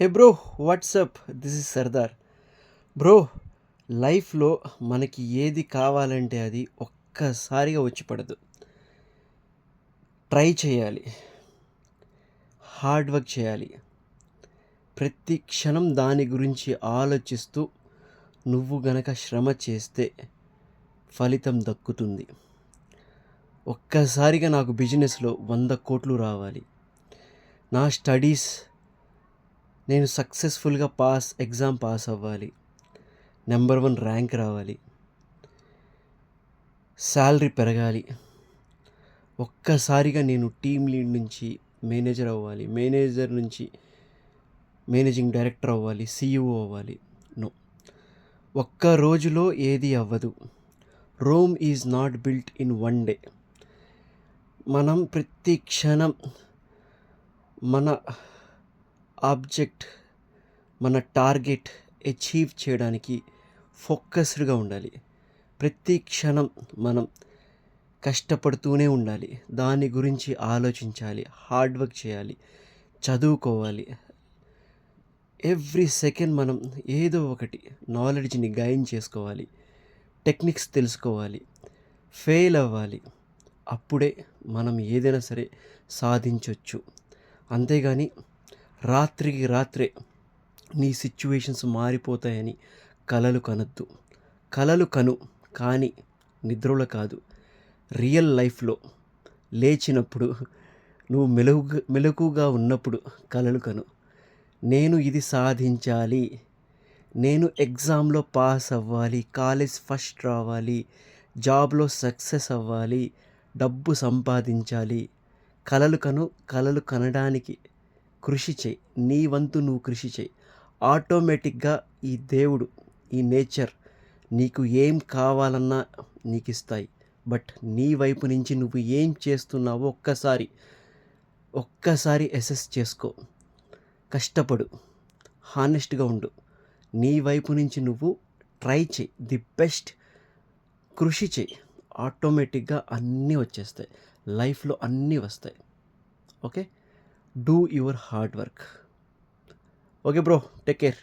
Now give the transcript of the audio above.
Hey bro what's up this is Sardar bro లైఫ్లో మనకి ఏది కావాలంటే అది ఒక్కసారిగా వచ్చి పడదు. ట్రై చేయాలి. హార్డ్ వర్క్ చేయాలి. ప్రతి క్షణం దాని గురించి ఆలోచిస్తూ నువ్వు గనక శ్రమ చేస్తే ఫలితం దక్కుతుంది. ఒక్కసారిగా నాకు బిజినెస్లో వంద కోట్లు రావాలి. నా స్టడీస్ నేను సక్సెస్ఫుల్గా పాస్ ఎగ్జామ్ పాస్ అవ్వాలి. నెంబర్ వన్ ర్యాంక్ రావాలి. శాలరీ పెరగాలి. ఒక్కసారిగా నేను టీం లీడ్ నుంచి మేనేజర్ అవ్వాలి. మేనేజర్ నుంచి మేనేజింగ్ డైరెక్టర్ అవ్వాలి సీఈఓ అవ్వాలి. నో. ఒక్క రోజులో ఏది అవ్వదు. Rome is not built in one day. మనం ప్రతి క్షణం మన ఆబ్జెక్ట్ మన టార్గెట్ అచీవ్ చేయడానికి ఫోకస్డ్గా ఉండాలి. ప్రతి క్షణం మనం కష్టపడుతూనే ఉండాలి. దాని గురించి ఆలోచించాలి హార్డ్ వర్క్ చేయాలి చదువుకోవాలి. ఎవ్రీ సెకండ్ మనం ఏదో ఒకటి నాలెడ్జ్ని గైన్ చేసుకోవాలి టెక్నిక్స్ తెలుసుకోవాలి ఫెయిల్ అవ్వాలి. అప్పుడే మనం ఏదైనా సరే సాధించవచ్చు అంతేగాని రాత్రికి రాత్రే నీ సిచ్యువేషన్స్ మారిపోతాయని కలలు కనద్దు. కలలు కను కానీ నిద్రలో కాదు. రియల్ లైఫ్లో లేచినప్పుడు నువ్వు మెలుగు మెలకుగా ఉన్నప్పుడు కలలు కను. నేను ఇది సాధించాలి. నేను ఎగ్జామ్లో పాస్ అవ్వాలి. కాలేజ్ ఫస్ట్ రావాలి. జాబ్లో సక్సెస్ అవ్వాలి. డబ్బు సంపాదించాలి. కలలు కను కలలు కనడానికి కృషి చేయి. నీ వంతు నువ్వు కృషి చేయి. ఆటోమేటిక్గా ఈ దేవుడు ఈ నేచర్ నీకు ఏం కావాలన్నా నీకు ఇస్తాయి బట్ నీ వైపు నుంచి నువ్వు ఏం చేస్తున్నావో ఒక్కసారి ఒక్కసారి అసెస్ చేసుకో. కష్టపడు. హానెస్ట్గా ఉండు. నీ వైపు నుంచి నువ్వు ట్రై చేయి. ది బెస్ట్ కృషి చేయి. ఆటోమేటిక్గా అన్నీ వచ్చేస్తాయి. లైఫ్లో అన్నీ వస్తాయి. Okay? do your hard work. Okay bro take care.